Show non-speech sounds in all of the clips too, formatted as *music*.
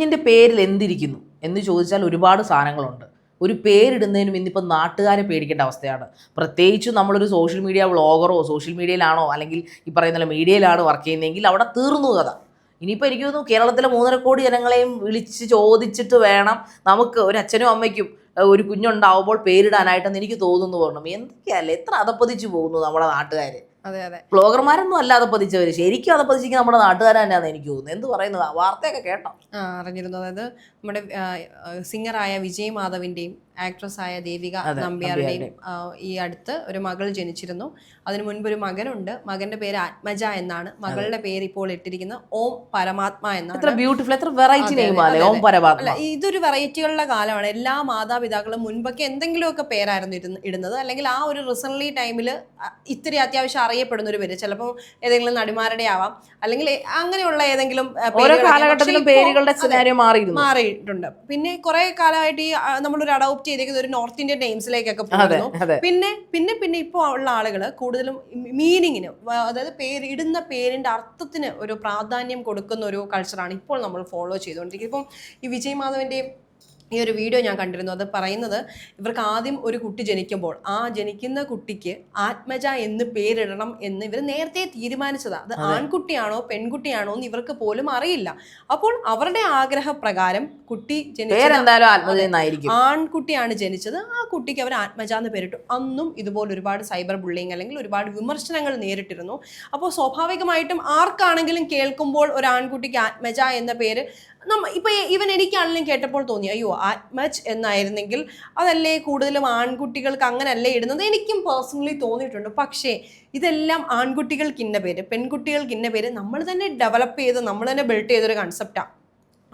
കുഞ്ഞിന്റെ പേരിൽ എന്തിരിക്കുന്നു എന്ന് ചോദിച്ചാൽ ഒരുപാട് സാധനങ്ങളുണ്ട്. ഒരു പേരിടുന്നതിനും ഇന്നിപ്പോൾ നാട്ടുകാരെ പേടിക്കേണ്ട അവസ്ഥയാണ്. പ്രത്യേകിച്ചും നമ്മളൊരു സോഷ്യൽ മീഡിയ വ്ളോഗറോ സോഷ്യൽ മീഡിയയിലാണോ അല്ലെങ്കിൽ ഈ പറയുന്ന മീഡിയയിലാണ് വർക്ക് ചെയ്യുന്നതെങ്കിൽ അവിടെ തീർന്നു കഥ. ഇനിയിപ്പോൾ എനിക്ക് തോന്നുന്നു കേരളത്തിലെ മൂന്നര കോടി ജനങ്ങളെയും വിളിച്ച് ചോദിച്ചിട്ട് വേണം നമുക്ക് ഒരു അച്ഛനും അമ്മയ്ക്കും ഒരു കുഞ്ഞുണ്ടാവുമ്പോൾ പേരിടാനായിട്ടെന്ന് എനിക്ക് തോന്നുന്നു പറഞ്ഞു. എന്തൊക്കെയല്ലേ എത്ര അതപ്പതിച്ച് പോകുന്നു നമ്മുടെ നാട്ടുകാർ ബ്ലോഗർമാരൊന്നും അല്ല പതിച്ചവര്. ശരിക്കും അത് പതിച്ചിരിക്കുന്ന നമ്മുടെ നാട്ടുകാർ തന്നെയാണ് എനിക്ക് തോന്നുന്നത് എന്ത് പറയുന്നത്? വാർത്തയൊക്കെ കേട്ടോ. അറിഞ്ഞിരുന്നു. അതായത് നമ്മുടെ സിംഗറായ വിജയ് മാധവിന്റെയും ആക്ട്രസ് ആയ ദേവിക നമ്പ്യാരുടെയും ഈ അടുത്ത് ഒരു മകൾ ജനിച്ചിരുന്നു. അതിനു മുൻപ് ഒരു മകനുണ്ട്. മകന്റെ പേര് ആത്മജ എന്നാണ്. മകളുടെ പേര് ഇപ്പോൾ ഇട്ടിരിക്കുന്ന ഓം പരമാത്മാ എന്നാണ്. ബ്യൂട്ടിഫുൾ എത്ര വെറൈറ്റി ഓം പരമാത്മ. ഇതൊരു വെറൈറ്റികളുടെ കാലമാണ്. എല്ലാ മാതാപിതാക്കളും മുൻപൊക്കെ എന്തെങ്കിലുമൊക്കെ പേരായിരുന്നു ഇരുന്ന് ഇടുന്നത്. അല്ലെങ്കിൽ ആ ഒരു റിസൻലി ടൈമിൽ ഇത്തിരി അത്യാവശ്യം അറിയപ്പെടുന്ന ഒരു പേര്. ചിലപ്പോൾ ഏതെങ്കിലും നടിമാരുടെ ആവാം. അല്ലെങ്കിൽ അങ്ങനെയുള്ള ഏതെങ്കിലും ആ, ഓരോ കാലഘട്ടത്തിലും പേരുകളുടെ മാറിയിട്ടുണ്ട്. പിന്നെ കുറെ കാലമായിട്ട് ഈ നമ്മളൊരു അഡോപ്റ്റ് ചെയ്തേക്കുന്ന ഒരു നോർത്ത് ഇന്ത്യൻ നെയിംസിലേക്കൊക്കെ പോകുന്നു. പിന്നെ പിന്നെ പിന്നെ ഇപ്പോൾ ഉള്ള ആളുകൾ കൂടുതലും മീനിങ്ങിന് അതായത് പേര് ഇടുന്ന പേരിന്റെ അർത്ഥത്തിന് ഒരു പ്രാധാന്യം കൊടുക്കുന്ന ഒരു കൾച്ചറാണ് ഇപ്പോൾ നമ്മൾ ഫോളോ ചെയ്തുകൊണ്ടിരിക്കുന്നത്. ഇപ്പം ഈ വിജയ് മാധവന്റെയും ഈ ഒരു വീഡിയോ ഞാൻ കണ്ടിരുന്നു. അത് പറയുന്നത് ഇവർക്ക് ആദ്യം ഒരു കുട്ടി ജനിക്കുമ്പോൾ ആ ജനിക്കുന്ന കുട്ടിക്ക് ആത്മജ എന്ന് പേരിടണം എന്ന് ഇവർ നേരത്തെ തീരുമാനിച്ചതാണ് അത് ആൺകുട്ടിയാണോ പെൺകുട്ടിയാണോ എന്ന് ഇവർക്ക് പോലും അറിയില്ല. അപ്പോൾ അവരുടെ ആഗ്രഹപ്രകാരം കുട്ടി ജനിച്ചത് ആൺകുട്ടിയാണ് ജനിച്ചത്. ആ കുട്ടിക്ക് അവർ ആത്മജ എന്ന് പേരിട്ടു. അന്നും ഇതുപോലെ ഒരുപാട് സൈബർ ബുള്ളിങ് അല്ലെങ്കിൽ ഒരുപാട് വിമർശനങ്ങൾ നേരിട്ടിരുന്നു. അപ്പോൾ സ്വാഭാവികമായിട്ടും ആർക്കാണെങ്കിലും കേൾക്കുമ്പോൾ ഒരു ആൺകുട്ടിക്ക് ആത്മജ എന്ന പേര് ഇപ്പൊ ഇവൻ എനിക്കാണെങ്കിലും കേട്ടപ്പോൾ തോന്നി അയ്യോ ആത്മജ് എന്നായിരുന്നെങ്കിൽ അതല്ലേ കൂടുതലും ആൺകുട്ടികൾക്ക് അങ്ങനല്ലേ ഇടുന്നത്? എനിക്കും പേഴ്സണലി തോന്നിയിട്ടുണ്ട്. പക്ഷേ ഇതെല്ലാം ആൺകുട്ടികൾക്ക് ഇന്ന പേര് പെൺകുട്ടികൾക്ക് ഇന്ന പേര് നമ്മൾ തന്നെ ഡെവലപ്പ് ചെയ്ത് നമ്മൾ തന്നെ ബിൽഡ് ചെയ്തൊരു കൺസെപ്റ്റാണ്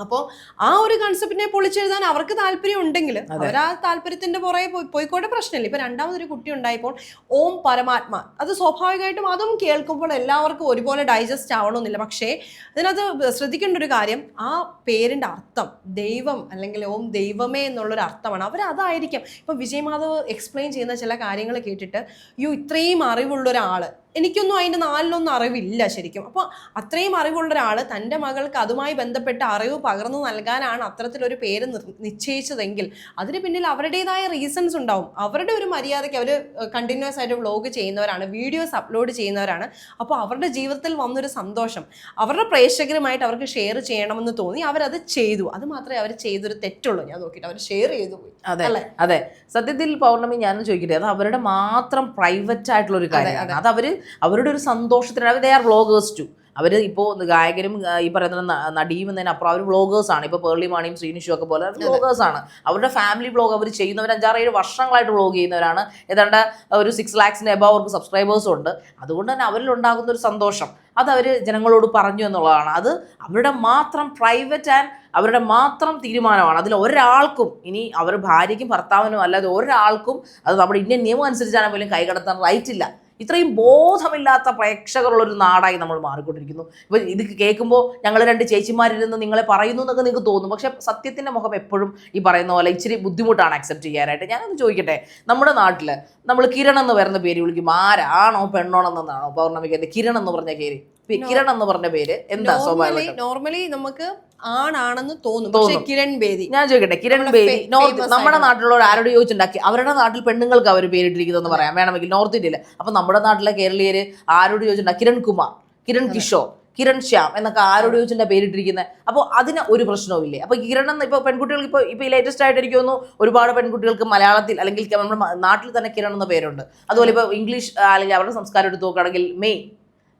അപ്പോൾ ആ ഒരു കൺസെപ്റ്റിനെ പൊളിച്ചെഴുതാൻ അവർക്ക് താല്പര്യം ഉണ്ടെങ്കിൽ അവർ ആ താല്പര്യത്തിന്റെ പുറകെ പോയി പോയിക്കോട്ടെ പ്രശ്നമില്ല. ഇപ്പൊ രണ്ടാമതൊരു കുട്ടി ഉണ്ടായപ്പോൾ ഓം പരമാത്മാ. അത് സ്വാഭാവികമായിട്ടും അതും കേൾക്കുമ്പോൾ എല്ലാവർക്കും ഒരുപോലെ ഡൈജസ്റ്റ് ആവണമെന്നില്ല. പക്ഷേ അതിനകത്ത് ശ്രദ്ധിക്കേണ്ട ഒരു കാര്യം ആ പേരിന്റെ അർത്ഥം ദൈവം അല്ലെങ്കിൽ ഓം ദൈവമേ എന്നുള്ളൊരു അർത്ഥമാണ്. അവർ അതായിരിക്കും ഇപ്പൊ വിജയ് മാധവ് എക്സ്പ്ലെയിൻ ചെയ്യുന്ന ചില കാര്യങ്ങൾ കേട്ടിട്ട് യു ഇത്രയും അറിവുള്ള ഒരാൾ എനിക്കൊന്നും അതിന്റെ നാലിലൊന്നും അറിവില്ല ശരിക്കും. അപ്പോൾ അത്രയും അറിവുള്ള ഒരാൾ തന്റെ മകൾക്ക് അതുമായി ബന്ധപ്പെട്ട അറിവ് പകർന്നു നൽകാനാണ് അത്തരത്തിലൊരു പേര് നിർ- നിശ്ചയിച്ചതെങ്കിൽ അതിന് പിന്നിൽ അവരുടേതായ റീസൺസ് ഉണ്ടാവും. അവരുടെ ഒരു മര്യാദയ്ക്ക് അവർ കണ്ടിന്യൂസ് ആയിട്ട് വ്ലോഗ് ചെയ്യുന്നവരാണ് വീഡിയോസ് അപ്ലോഡ് ചെയ്യുന്നവരാണ്. അപ്പോൾ അവരുടെ ജീവിതത്തിൽ വന്നൊരു സന്തോഷം. അവരുടെ പ്രേക്ഷകരുമായിട്ട് അവർക്ക് ഷെയർ ചെയ്യണമെന്ന് തോന്നി അവരത് ചെയ്തു. അത് മാത്രമേ അവർ ചെയ്തൊരു തെറ്റുള്ളൂ. ഞാൻ നോക്കിയിട്ട് അവർ ഷെയർ ചെയ്തു പോയി. അതെ അല്ലേ? അതെ. സത്യത്തിൽ പൗർണമി ഞാനും ചോദിക്കട്ടെ? അത് അവരുടെ മാത്രം പ്രൈവറ്റ് ആയിട്ടുള്ള ഒരു കാര്യമാണ്. അത് അവർ അവരുടെ ഒരു സന്തോഷത്തിന് അവർ ദേ ആർ വ്ളോഗേഴ്സ് ടു അവർ ഇപ്പോൾ ഗായകരും ഈ പറയുന്ന നടിയും എന്നതിനപ്പുറം അവർ വ്ളോഗേഴ്സ് ആണ്. ഇപ്പോൾ പേർളി മാണിയും ശ്രീനിഷും ഒക്കെ പോലെ വ്ളോഗേഴ്സ് ആണ്. അവരുടെ ഫാമിലി വ്ളോഗ് അവർ ചെയ്യുന്നവർ അഞ്ചാറ് ഏഴ് വർഷങ്ങളായിട്ട് വ്ളോഗ് ചെയ്യുന്നവരാണ്. ഏതാണ്ട് ഒരു സിക്സ് ലാക്സിന്റെ എബവ് അവർക്ക് സബ്സ്ക്രൈബേഴ്സും ഉണ്ട്. അതുകൊണ്ട് തന്നെ അവരിൽ ഉണ്ടാകുന്ന ഒരു സന്തോഷം. അത് അവർ ജനങ്ങളോട് പറഞ്ഞു എന്നുള്ളതാണ്. അത് അവരുടെ മാത്രം പ്രൈവറ്റ് ആൻഡ് അവരുടെ മാത്രം തീരുമാനമാണ്. അതിൽ ഒരാൾക്കും ഇനി അവർ ഭാര്യയ്ക്കും ഭർത്താവിനും അല്ലാതെ ഒരാൾക്കും അത് നമ്മുടെ ഇന്ത്യൻ നിയമം അനുസരിച്ചാണ് പോലും കൈകടത്താൻ റൈറ്റ് ഇല്ല. ഇത്രയും ബോധമില്ലാത്ത പ്രേക്ഷകരുള്ളൊരു നാടായി നമ്മൾ മാറിക്കൊണ്ടിരിക്കുന്നു. ഇപ്പൊ ഇത് കേൾക്കുമ്പോൾ ഞങ്ങൾ രണ്ട് ചേച്ചിമാരിരുന്ന് നിങ്ങളെ പറയുന്നു എന്നൊക്കെ നിങ്ങൾക്ക് തോന്നും. പക്ഷെ സത്യത്തിന്റെ മുഖം എപ്പോഴും ഈ പറയുന്ന പോലെ ഇച്ചിരി ബുദ്ധിമുട്ടാണ് അക്സെപ്റ്റ് ചെയ്യാനായിട്ട്. ഞാനൊന്ന് ചോദിക്കട്ടെ നമ്മുടെ നാട്ടിൽ നമ്മൾ കിരൺ എന്ന് പറയുന്ന പേര് വിളിക്കും ആരാണോ പെണ്ണോണെന്നാണോ പൗർണമിക്ക് കിരൺ എന്ന് പറഞ്ഞ പി- കിരൺ എന്ന് പറഞ്ഞ പേര്. എന്താ സ്വാഭാവികം നോർമലി നമുക്ക് ആണാണെന്ന് തോന്നും. പക്ഷേ. കിരൺ ബേദി. ഞാൻ ചോദിക്കട്ടെ കിരൺ ബേദി നോർത്ത് നമ്മുടെ നാട്ടിലുള്ള ആരോട് ചോദിച്ചുണ്ടാക്കി അവരുടെ നാട്ടിൽ പെണ്ണുങ്ങൾക്ക് അവർ പേരിട്ടിരിക്കുന്നതെന്ന് പറയാം. വേണമെങ്കിൽ നോർത്ത് ഇന്ത്യയിൽ അപ്പൊ നമ്മുടെ നാട്ടിലെ കേരളീയര് ആരോട് ചോദിച്ചിട്ടുണ്ടാ? കിരൺ കുമാർ കിരൺ കിഷോർ കിരൺ ശ്യാം എന്നൊക്കെ ആരോട് ചോദിച്ചിട്ടാ പേരിട്ടിരിക്കുന്നത് അപ്പോൾ അതിന് ഒരു പ്രശ്നവും ഇല്ലേ അപ്പൊ കിരൺ എന്ന് ഇപ്പൊ പെൺകുട്ടികൾക്ക് ഇപ്പൊ ഇപ്പൊ ലേറ്റസ്റ്റ് ആയിട്ട് എനിക്ക് തോന്നുന്നു ഒരുപാട് പെൺകുട്ടികൾക്ക് മലയാളത്തിൽ അല്ലെങ്കിൽ നമ്മുടെ നാട്ടിൽ തന്നെ കിരൺ എന്ന പേരുണ്ട്. അതുപോലെ ഇപ്പൊ ഇംഗ്ലീഷ് അല്ലെങ്കിൽ അവരുടെ സംസ്കാരം എടുത്ത് നോക്കുകയാണെങ്കിൽ മെയ്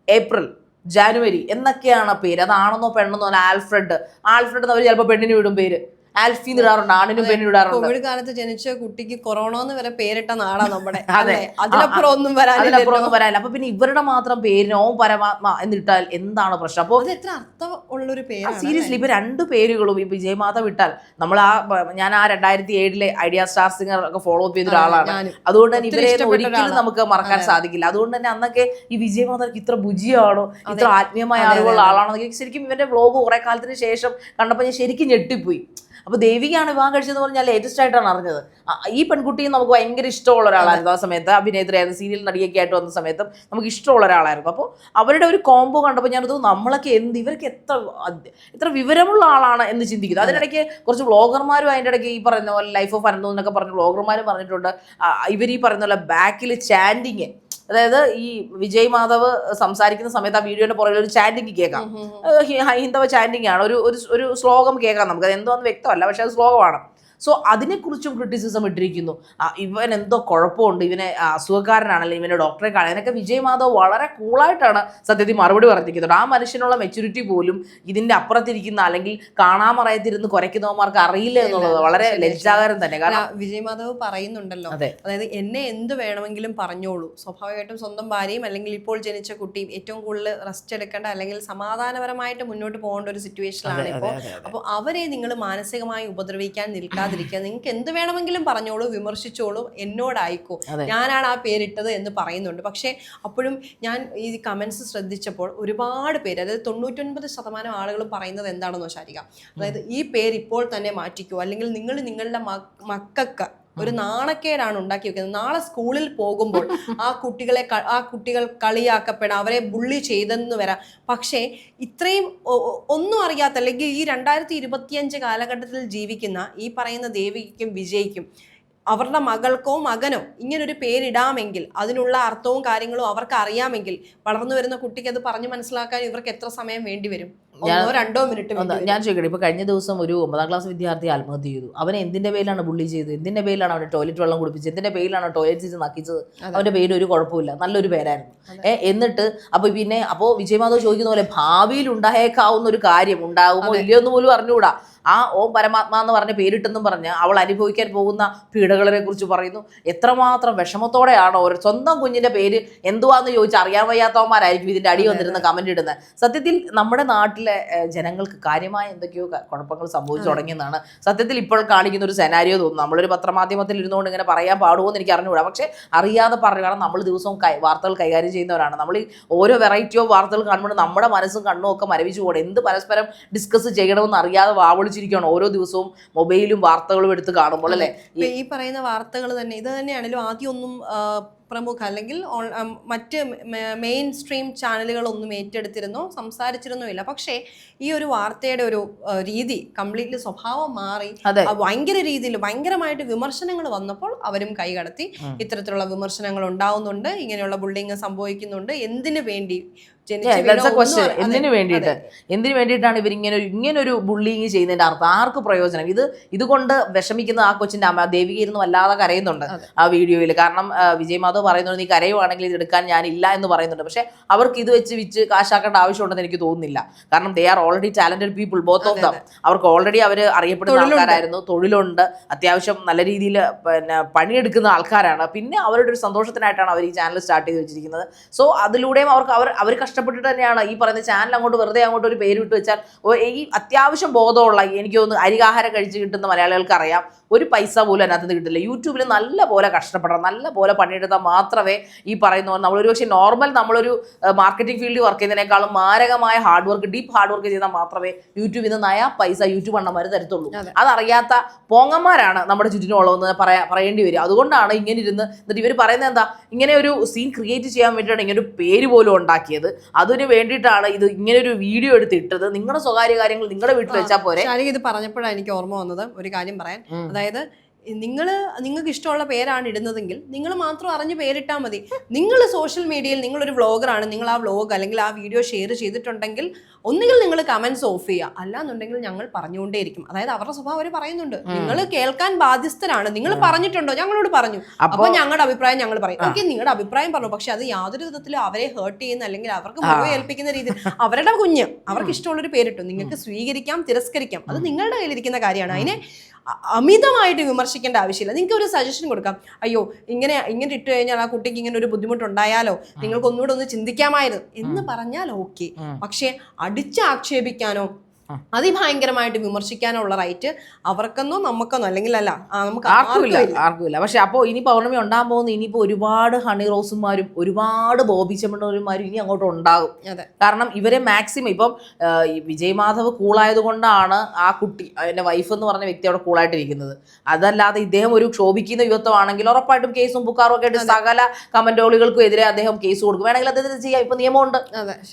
ഏപ്രിൽ ജാനുവരി എന്നൊക്കെയാണ് പേര്. അതാണെന്നോ പെണ്ണെന്നോ ആൽഫ്രഡ്. ആൽഫ്രഡ് എന്ന് അവർ ചിലപ്പോൾ പെണ്ണിന് വിടും പേര്. ആൽഫി ഇടാറുണ്ട് ആണിനും പെണ്ണിനും ഇടാറുണ്ട്. കോവിഡ് കാലത്ത് ജനിച്ച കുട്ടിക്ക് കൊറോണ എന്ന് വരെ പേരിട്ട നാടാ നമ്മുടെ. *laughs* അതെ. അതിലപ്പുറം ഒന്നും വരാനില്ല അതിലപ്പുറം ഒന്നും വരാനില്ല. അപ്പൊ പിന്നെ ഇവരുടെ മാത്രം പേരിന് ഓം പരമാത്മ എന്നിട്ടാൽ എന്താണ് പ്രശ്നം? അപ്പോൾ എത്ര അർത്ഥം ഉള്ളൊരു പേര് സീരിയസ്ലി ഇപ്പൊ രണ്ട് പേരുകളും ഈ വിജയമാത വിട്ടാൽ നമ്മൾ ആ ഞാൻ ആ രണ്ടായിരത്തി ഏഴിലെ ഐഡിയ സ്റ്റാർ സിംഗർ ഒക്കെ ഫോളോ അപ്പ് ചെയ്ത ഒരാളാണ്. അതുകൊണ്ട് തന്നെ ഇവരെ ഒരിക്കലും നമുക്ക് മറക്കാൻ സാധിക്കില്ല. അതുകൊണ്ട് തന്നെ അന്നൊക്കെ ഈ വിജയമാതക്ക് ഇത്ര ബുജിയാണോ ഇത്ര ആത്മീയമായ ആളുകളുള്ള അറിവുള്ള ആളാണോ? ശരിക്കും ഇവരുടെ വ്ലോഗ് കുറെ കാലത്തിന് ശേഷം കണ്ടപ്പോൾ ഞാൻ ശരിക്കും ഞെട്ടിപ്പോയി. അപ്പോൾ ദേവികയാണ് വിവാഹം കഴിച്ചതെന്ന് പറഞ്ഞാൽ ലേറ്റസ്റ്റ് ആയിട്ടാണ് അറിഞ്ഞത്. ഈ പെൺകുട്ടിയും നമുക്ക് ഭയങ്കര ഇഷ്ടമുള്ള ഒരാളായിരുന്നു ആ സമയത്ത്. അഭിനേത്രിയായിരുന്നു സീരിയൽ നടിയൊക്കെ ആയിട്ട് വന്ന സമയത്തും നമുക്ക് ഇഷ്ടമുള്ള ഒരാളായിരുന്നു. അപ്പോൾ അവരുടെ ഒരു കോംബോ കണ്ടപ്പോൾ ഞാനത് നമ്മളൊക്കെ എന്ത് ഇവർക്ക് എത്ര എത്ര വിവരമുള്ള ആളാണ് എന്ന് ചിന്തിക്കുന്നത് അതിനിടയ്ക്ക് കുറച്ച് വ്ളോഗർമാരും അതിന്റെ ഇടയ്ക്ക് ഈ പറയുന്ന പോലെ ലൈഫ് ഓഫ് അനന്തു എന്നൊക്കെ പറഞ്ഞ വ്ളോഗർമാരും പറഞ്ഞിട്ടുണ്ട്. ഇവർ ഈ പറയുന്ന പോലെ ബാക്കിൽ ചാൻഡിങ് അതായത് ഈ വിജയ് മാധവ് സംസാരിക്കുന്ന സമയത്ത് ആ വീഡിയോന്റെ പുറകിൽ ഒരു ചാൻഡിങ് കേൾക്കാം. ഹൈന്ദവ ചാൻഡിങ് ആണ്. ഒരു ഒരു ഒരു ശ്ലോകം കേൾക്കാം നമുക്ക്. അത് എന്തോന്ന് വ്യക്തമല്ല പക്ഷെ അത് ശ്ലോകമാണ്. സോ അതിനെക്കുറിച്ചും ക്രിറ്റിസിസം ഇട്ടിരിക്കുന്നു. ഇവൻ എന്തോ കുഴപ്പമുണ്ട് ഇവനെ അസുഖക്കാരനാണല്ലോ ഇവനെ ഡോക്ടറെ കാണാൻ അതിനൊക്കെ വിജയ് മാധവ് വളരെ കൂളായിട്ടാണ് സത്യത്തിൽ മറുപടി പറഞ്ഞിരിക്കുന്നത്. ആ മനുഷ്യനുള്ള മെച്യൂരിറ്റി പോലും ഇതിന്റെ അപ്പുറത്തിരിക്കുന്ന അല്ലെങ്കിൽ കാണാമറയത്തിരുന്ന് കുരയ്ക്കുന്നവന്മാർക്ക് അറിയില്ല എന്നുള്ളത് വളരെ ലജ്ജാകരം തന്നെ. കാരണം വിജയമാധവ് വിജയ് മാധവ് പറയുന്നുണ്ടല്ലോ. അതെ. അതായത് എന്നെ എന്ത് വേണമെങ്കിലും പറഞ്ഞോളൂ. സ്വാഭാവികമായിട്ടും സ്വന്തം ഭാര്യയും അല്ലെങ്കിൽ ഇപ്പോൾ ജനിച്ച കുട്ടിയും ഏറ്റവും കൂടുതൽ റെസ്റ്റ് എടുക്കേണ്ട അല്ലെങ്കിൽ സമാധാനപരമായിട്ട് മുന്നോട്ട് പോകേണ്ട ഒരു സിറ്റുവേഷനിലാണ് ഇപ്പോൾ. അപ്പോൾ അവരെ നിങ്ങൾ മാനസികമായി ഉപദ്രവിക്കാൻ നിൽക്കാതിരിക്കുക നിങ്ങൾക്ക് എന്ത് വേണമെങ്കിലും പറഞ്ഞോളൂ വിമർശിച്ചോളൂ എന്നോടായിക്കോ. ഞാനാണ് ആ പേരിട്ടത് എന്ന് പറയുന്നുണ്ട്. പക്ഷേ അപ്പോഴും ഞാൻ ഈ കമൻസ് ശ്രദ്ധിച്ചപ്പോൾ ഒരുപാട് പേര് അതായത് തൊണ്ണൂറ്റൊൻപത് ശതമാനം ആളുകളും പറയുന്നത് എന്താണെന്ന് ശാരിക. അതായത് ഈ പേര് ഇപ്പോൾ തന്നെ മാറ്റിക്കോ. അല്ലെങ്കിൽ നിങ്ങൾ നിങ്ങളുടെ മക്കൾക്ക് ഒരു നാണക്കേടാണ് ഉണ്ടാക്കി വെക്കുന്നത്. നാളെ സ്കൂളിൽ പോകുമ്പോൾ *laughs* ആ കുട്ടികളെ ആ കുട്ടികൾ കളിയാക്കപ്പെടാം അവരെ ബുള്ളി ചെയ്തെന്ന് വരാം. പക്ഷേ ഇത്രയും ഒന്നും അറിയാത്ത അല്ലെങ്കിൽ ഈ രണ്ടായിരത്തി ഇരുപത്തിയഞ്ച് കാലഘട്ടത്തിൽ ജീവിക്കുന്ന ഈ പറയുന്ന ദേവിക്കും വിജയിക്കും അവരുടെ മകൾക്കോ മകനോ ഇങ്ങനൊരു പേരിടാമെങ്കിൽ അതിനുള്ള അർത്ഥവും കാര്യങ്ങളും അവർക്ക് അറിയാമെങ്കിൽ വളർന്നു വരുന്ന കുട്ടിക്ക് അത് പറഞ്ഞു മനസ്സിലാക്കാൻ ഇവർക്ക് എത്ര സമയം വേണ്ടി വരും? ഒന്നോ രണ്ടോ മിനിറ്റ്. ഞാൻ ചോദിക്കട്ടെ ഇപ്പൊ കഴിഞ്ഞ ദിവസം ഒരു ഒമ്പതാം ക്ലാസ് വിദ്യാർത്ഥി ആത്മഹത്യ ചെയ്തു. അവനെ എന്തിന്റെ പേരിലാണ് ബുള്ളി ചെയ്തത്? എന്തിന്റെ പേരിലാണ് അവന് ടോയ്ലറ്റ് വെള്ളം കുടിപ്പിച്ചത്? എന്തിന്റെ പേരിലാണ് ടോയ്ലറ്റ് സീറ്റ് നക്കിച്ചത്? അവന്റെ പേര് ഒരു കുഴപ്പമില്ല നല്ലൊരു പേരായിരുന്നു. ഏഹ് എന്നിട്ട് അപ്പൊ പിന്നെ അപ്പോ വിജയമാധവ് ചോദിക്കുന്ന പോലെ ഭാവിയിൽ ഉണ്ടായേക്കാവുന്ന ഒരു കാര്യം ഉണ്ടാകുമോ ഇല്ലയോ എന്ന് പോലും അറിഞ്ഞുകൂടാ. ആ ഓം പരമാത്മാ എന്ന് പറഞ്ഞ പേരിട്ടെന്നും പറഞ്ഞ് അവൾ അനുഭവിക്കാൻ പോകുന്ന പീഡകളെ കുറിച്ച് പറയുന്നു. എത്രമാത്രം വിഷമത്തോടെയാണോ ഒരു സ്വന്തം കുഞ്ഞിന്റെ പേര് എന്തുവാന്ന് ചോദിച്ചാൽ അറിയാൻ വയ്യാത്തവന്മാരായിരിക്കും ഇതിന്റെ അടി വന്നിരുന്ന കമന്റ് ഇടുന്നത്. സത്യത്തിൽ നമ്മുടെ നാട്ടിലെ ജനങ്ങൾക്ക് കാര്യമായ എന്തൊക്കെയോ കുഴപ്പങ്ങൾ സംഭവിച്ചു തുടങ്ങിയെന്നാണ്. സത്യത്തിൽ ഇപ്പോൾ കാണിക്കുന്ന ഒരു സെനാരിയോ തോന്നുന്നു. നമ്മളൊരു പത്രമാധ്യമത്തിൽ ഇരുന്നുകൊണ്ട് ഇങ്ങനെ പറയാൻ പാടുമോ എന്ന് എനിക്ക് അറിഞ്ഞുകൂടാ. പക്ഷേ അറിയാതെ പറയുകയാണ് കാരണം നമ്മൾ ദിവസവും വാർത്തകൾ കൈകാര്യം ചെയ്യുന്നവരാണ്. നമ്മൾ ഈ ഓരോ വെറൈറ്റി ഓഫ് വാർത്തകൾ കാണുമ്പോൾ നമ്മുടെ മനസ്സും കണ്ണും ഒക്കെ മരവിച്ചു പോകണം. എന്ത് പരസ്പരം ഡിസ്കസ് ചെയ്യണമെന്ന് അറിയാതെ വാവളിച്ചിരിക്കുകയാണ് ഓരോ ദിവസവും മൊബൈലും വാർത്തകളും എടുത്ത് കാണുമ്പോൾ അല്ലേ? ഈ പറയുന്ന വാർത്തകൾ തന്നെ ഇത് തന്നെയാണെങ്കിലും ആദ്യം ഒന്നും പ്രമുഖ അല്ലെങ്കിൽ മറ്റ് മെയിൻ സ്ട്രീം ചാനലുകളൊന്നും ഏറ്റെടുത്തിരുന്നോ സംസാരിച്ചിരുന്നോ ഇല്ല പക്ഷേ ഈ ഒരു വാർത്തയുടെ ഒരു രീതി കംപ്ലീറ്റ്ലി സ്വഭാവം മാറി ഭയങ്കര രീതിയിൽ ഭയങ്കരമായിട്ട് വിമർശനങ്ങൾ വന്നപ്പോൾ അവരും കൈകടത്തി ഇത്തരത്തിലുള്ള വിമർശനങ്ങൾ ഉണ്ടാവുന്നുണ്ട് ഇങ്ങനെയുള്ള ബുള്ളിങ് സംഭവിക്കുന്നുണ്ട് എന്തിനു വേണ്ടി എന്തിനു വേണ്ടിയിട്ട്? എന്തിനു വേണ്ടിയിട്ടാണ് ഇവർ ഇങ്ങനെ ഒരു ഇങ്ങനെ ഒരു ബുള്ളിങ് ചെയ്യുന്നതിന്റെ അർത്ഥം? ആർക്ക് പ്രയോജനം? ഇത് ഇതുകൊണ്ട് വിഷമിക്കുന്ന ആ കൊച്ചിന്റെ അമ്മ ദേവിക ഇരുന്ന് വല്ലാതെ കരയുന്നുണ്ട് ആ വീഡിയോയിൽ. കാരണം വിജയ് മാധവ് പറയുന്നുണ്ട് നീ കരയുവാണെങ്കിൽ ഇത് എടുക്കാൻ ഞാൻ ഇല്ല എന്ന് പറയുന്നുണ്ട്. പക്ഷെ അവർക്ക് ഇത് വെച്ച് വിച്ച് കാശാക്കേണ്ട ആവശ്യമുണ്ടെന്ന് എനിക്ക് തോന്നുന്നില്ല. കാരണം they are already talented people both of them അവർക്ക് ഓൾറെഡി അവർ അറിയപ്പെടുന്ന. ആൾക്കാരായിരുന്നു. തൊഴിലുണ്ട്. അത്യാവശ്യം നല്ല രീതിയിൽ പിന്നെ പണിയെടുക്കുന്ന ആൾക്കാരാണ്. പിന്നെ അവരുടെ ഒരു സന്തോഷത്തിനായിട്ടാണ് അവർ ഈ ചാനൽ സ്റ്റാർട്ട് ചെയ്ത് വെച്ചിരിക്കുന്നത്. സോ അതിലൂടെയും അവർക്ക് അവർ അവർ കഷ്ടപ്പെട്ടിട്ട് തന്നെയാണ് ഈ പറയുന്ന ചാനൽ അങ്ങോട്ട് വെറുതെ അങ്ങോട്ട് ഒരു പേര് വിട്ട് വെച്ചാൽ ഈ അത്യാവശ്യം ബോധമുള്ള എനിക്ക് തോന്നുന്നു അരികാഹാരം കഴിച്ച് കിട്ടുന്ന മലയാളികൾക്ക് അറിയാം. ഒരു പൈസ പോലും അതിനകത്ത് നിന്ന് കിട്ടില്ല. യൂട്യൂബിൽ നല്ല പോലെ കഷ്ടപ്പെടണം. നല്ല പോലെ പണിയെടുത്താൽ മാത്രമേ ഈ പറയുന്ന പോലെ നമ്മളൊരു പക്ഷേ നോർമൽ നമ്മളൊരു മാർക്കറ്റിംഗ് ഫീൽഡിൽ വർക്ക് ചെയ്യുന്നതിനേക്കാളും മാരകമായ hard work deep hard work ചെയ്താൽ മാത്രമേ യൂട്യൂബിൽ നിന്ന് നയാ പൈസ യൂട്യൂബ് അണ്ണന്മാർ തരത്തുള്ളൂ. അതെ. അതറിയാത്ത പോങ്ങന്മാരാണ് നമ്മുടെ ചുറ്റിനുള്ളതെന്ന് പറയാ പറയേണ്ടി വരും അതുകൊണ്ടാണ് ഇങ്ങനെ ഇരുന്ന് എന്നിട്ട് ഇവർ പറയുന്നത് എന്താ? ഇങ്ങനെ ഒരു സീൻ ക്രിയേറ്റ് ചെയ്യാൻ വേണ്ടിയിട്ടാണ് ഇങ്ങനെ ഒരു പേര് പോലും ഉണ്ടാക്കിയത്. അതിന് വേണ്ടിയിട്ടാണ് ഇത് ഇങ്ങനെ ഒരു വീഡിയോ എടുത്ത് ഇട്ടത്. നിങ്ങളുടെ സ്വകാര്യ കാര്യങ്ങൾ നിങ്ങളുടെ വീട്ടിൽ വെച്ചാൽ പോരെ. ഇത് പറഞ്ഞപ്പോഴാണ് എനിക്ക് ഓർമ്മ വന്നത്. ഒരു കാര്യം പറയാൻ. അതായത് നിങ്ങൾ നിങ്ങൾക്ക് ഇഷ്ടമുള്ള പേരാണ് ഇടുന്നതെങ്കിൽ നിങ്ങൾ മാത്രം അറിഞ്ഞ് പേരിട്ടാൽ മതി. നിങ്ങൾ സോഷ്യൽ മീഡിയയിൽ നിങ്ങളൊരു വ്ളോഗറാണ് നിങ്ങൾ ആ വ്ളോഗ് അല്ലെങ്കിൽ ആ വീഡിയോ ഷെയർ ചെയ്തിട്ടുണ്ടെങ്കിൽ ഒന്നുകിൽ നിങ്ങൾ കമൻസ് ഓഫ് ചെയ്യുക. അല്ലാന്നുണ്ടെങ്കിൽ ഞങ്ങൾ പറഞ്ഞുകൊണ്ടേയിരിക്കും. അതായത് അവരുടെ സ്വഭാവം അവർ പറയുന്നുണ്ട്. നിങ്ങൾ കേൾക്കാൻ ബാധ്യസ്ഥരാണ്. നിങ്ങൾ പറഞ്ഞിട്ടുണ്ടോ? ഞങ്ങളോട് പറഞ്ഞു. അപ്പൊ അപ്പൊ ഞങ്ങളുടെ അഭിപ്രായം ഞങ്ങൾ പറയും. ഓക്കെ നിങ്ങളുടെ അഭിപ്രായം പറഞ്ഞു. പക്ഷെ അത് യാതൊരു വിധത്തിലും അവരെ ഹേർട്ട് ചെയ്യുന്ന അല്ലെങ്കിൽ അവർക്ക് മുഴുവൻ ഏൽപ്പിക്കുന്ന രീതിയിൽ അവരുടെ കുഞ്ഞ്. അവർക്ക് ഇഷ്ടമുള്ളൊരു പേരിട്ടു. നിങ്ങൾക്ക് സ്വീകരിക്കാം തിരസ്കരിക്കാം. അത് നിങ്ങളുടെ കയ്യിലിരിക്കുന്ന കാര്യമാണ്. അതിനെ അമിതമായിട്ട് വിമർശിക്കേണ്ട ആവശ്യമില്ല. നിങ്ങൾക്ക് ഒരു സജഷൻ കൊടുക്കാം. അയ്യോ ഇങ്ങനെ ഇങ്ങനെ ഇട്ട് കഴിഞ്ഞാൽ ആ കുട്ടിക്ക് ഇങ്ങനെ ഒരു ബുദ്ധിമുട്ടുണ്ടായാലോ? നിങ്ങൾക്ക് ഒന്നുകൂടെ ഒന്ന് ചിന്തിക്കാമായിരുന്നു. എന്ന് പറഞ്ഞാൽ ഓക്കെ പക്ഷെ പക്ഷേ അടിച്ച് ആക്ഷേപിക്കാനോ അതിഭയങ്കരമായിട്ട് വിമർശിക്കാനുള്ള റൈറ്റ് അവർക്കെന്നോ നമുക്കെന്നോ അല്ലെങ്കിൽ അല്ല നമുക്ക് ആർക്കുമില്ല. ആർക്കുമില്ല. പക്ഷെ അപ്പോൾ ഇനി പൗർണമി ഉണ്ടാകാൻ പോകുന്ന ഇനിയിപ്പോൾ ഒരുപാട് ഹണി റോസുമാരും ഒരുപാട് ബോബി ചെമ്മണ്ണൂരുമാരും ഇനി അങ്ങോട്ട് ഉണ്ടാകും. അതെ. കാരണം ഇവരെ മാക്സിമം ഇപ്പം വിജയ് മാധവ് കൂളായത് കൊണ്ടാണ് ആ കുട്ടി എന്റെ വൈഫ് എന്ന് പറഞ്ഞ വ്യക്തി അവിടെ കൂളായിട്ടിരിക്കുന്നത്. അതല്ലാതെ ഇദ്ദേഹം ഒരു ക്ഷോഭിക്കുന്ന യുവത്വമാണെങ്കിൽ ഉറപ്പായിട്ടും കേസും ബുക്കാറും ഒക്കെ ആയിട്ട് സകല കമന്റോളികൾക്കും എതിരെ അദ്ദേഹം കേസ് കൊടുക്കും. വേണമെങ്കിൽ അദ്ദേഹത്തിന് ചെയ്യാം. ഇപ്പൊ നിയമമുണ്ട്.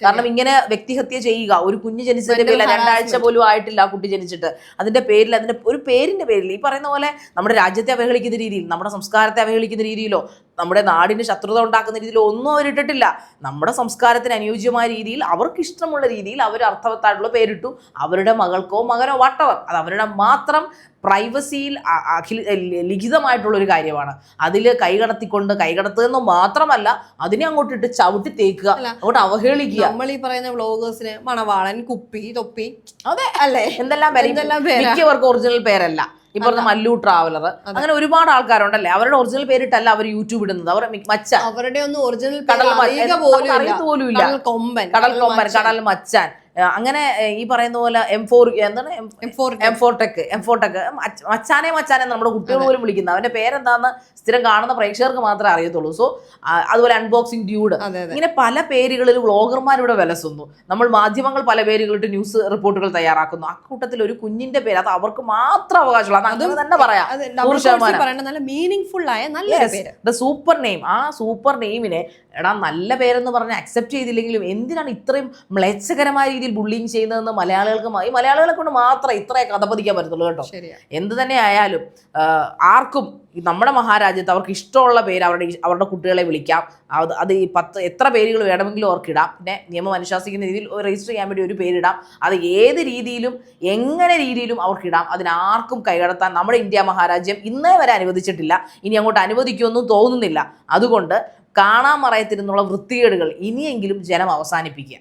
കാരണം ഇങ്ങനെ വ്യക്തിഹത്യ ചെയ്യുക. ഒരു കുഞ്ഞു ജനിച്ചതിന്റെ പേരിൽ രണ്ടാഴ്ച harassment. പോലും ആയിട്ടില്ല ആ കുട്ടി ജനിച്ചിട്ട് അതിന്റെ പേരിൽ അതിന്റെ ഒരു പേരിന്റെ പേരിൽ ഈ പറയുന്ന പോലെ നമ്മുടെ രാജ്യത്തെ അവഹേളിക്കുന്ന രീതിയിൽ നമ്മുടെ സംസ്കാരത്തെ അവഹേളിക്കുന്ന രീതിയിലോ നമ്മുടെ നാടിന് ശത്രുത ഉണ്ടാക്കുന്ന രീതിയിൽ ഒന്നും അവരിട്ടിട്ടില്ല നമ്മുടെ സംസ്കാരത്തിന് അനുയോജ്യമായ രീതിയിൽ അവർക്ക് ഇഷ്ടമുള്ള രീതിയിൽ അവർ അർത്ഥവത്തായിട്ടുള്ള പേരിട്ടു. അവരുടെ മകൾക്കോ മകനോ വട്ടവർ അത് അവരുടെ മാത്രം പ്രൈവസിയിൽ അഖില ലിഖിതമായിട്ടുള്ള ഒരു കാര്യമാണ്. അതിൽ കൈകടത്തിക്കൊണ്ട് കൈകടത്തുക മാത്രമല്ല അതിനെ അങ്ങോട്ട് ഇട്ട് ചവിട്ടി തേക്കുക അങ്ങോട്ട് അവഹേളിക്കുക. നമ്മൾ ഈ പറയുന്ന വ്ളോഗേഴ്സിന് മണവാളൻ കുപ്പി തൊപ്പി അതെ. അല്ലേ? എന്തെല്ലാം പേര്? പേരാ? ഒറിജിനൽ പേരല്ല. പറഞ്ഞ മല്ലു ട്രാവലർ അങ്ങനെ ഒരുപാട് ആൾക്കാരുണ്ടല്ലേ? അവരുടെ ഒറിജിനൽ പേരിട്ടല്ല അവർ യൂട്യൂബ് ഇടുന്നത്. അവർ മച്ച. അവരുടെ ഒന്നും ഒറിജിനൽ കടൽ പോലും ഇല്ല. കടൽ കൊമ്പൻ. കടൽ കൊമ്പൻ കടൽ മച്ചാൻ. അങ്ങനെ ഈ പറയുന്ന പോലെ എം ഫോർ എന്താണ്? M four tech M four tech മച്ചാനെ മച്ചാനെ നമ്മുടെ കുട്ടികൾ പോലും വിളിക്കുന്നത് അവന്റെ പേരെന്താന്ന് സ്ഥിരം കാണുന്ന പ്രേക്ഷകർക്ക് മാത്രമേ അറിയത്തുള്ളൂ. സോ അതുപോലെ അൺബോക്സിംഗ് ഡ്യൂഡ് ഇങ്ങനെ പല പേരുകളിൽ വ്ളോഗർമാർ ഇവിടെ വിലസുന്നു. നമ്മൾ മാധ്യമങ്ങൾ പല പേരുകളിട്ട് ന്യൂസ് റിപ്പോർട്ടുകൾ തയ്യാറാക്കുന്നു. അക്കൂട്ടത്തിൽ ഒരു കുഞ്ഞിന്റെ പേര് അത് അവർക്ക് മാത്രം അവകാശമുള്ള. അത് തന്നെ പറയാം. മീനിങ് ഫുൾ ആയ നല്ല സൂപ്പർ നെയിം ആ സൂപ്പർ നെയിമിനെ എടാ നല്ല പേരെന്ന് പറഞ്ഞ് അക്സെപ്റ്റ് ചെയ്തില്ലെങ്കിലും എന്തിനാണ് ഇത്രയും മ്ലേച്ഛകരമായ രീതിയിൽ ബുള്ളിങ് ചെയ്യുന്നതെന്ന് മലയാളികൾക്ക് ഈ മലയാളികളെ കൊണ്ട് മാത്രമേ ഇത്രയേ കഥപതിക്കാൻ പറ്റത്തുള്ളൂ കേട്ടോ. എന്ത് തന്നെ ആയാലും ആർക്കും നമ്മുടെ മഹാരാജ്യത്ത് അവർക്ക് ഇഷ്ടമുള്ള പേര് അവരുടെ അവരുടെ കുട്ടികളെ വിളിക്കാം. അത് അത് ഈ പത്ത് എത്ര പേരുകൾ വേണമെങ്കിലും അവർക്ക് ഇടാം. പിന്നെ നിയമം അനുശാസിക്കുന്ന രീതിയിൽ രജിസ്റ്റർ ചെയ്യാൻ വേണ്ടി ഒരു പേരിടാം അത് ഏത് രീതിയിലും എങ്ങനെ രീതിയിലും അവർക്കിടാം അതിനാർക്കും കൈകടത്താൻ നമ്മുടെ ഇന്ത്യ മഹാരാജ്യം ഇന്നേ വരെ അനുവദിച്ചിട്ടില്ല. ഇനി അങ്ങോട്ട് അനുവദിക്കുമെന്നും തോന്നുന്നില്ല. അതുകൊണ്ട് കാണാൻ മറയത്തിരുന്നുള്ള വൃത്തികേടുകൾ ഇനിയെങ്കിലും ജനം അവസാനിപ്പിക്കുക.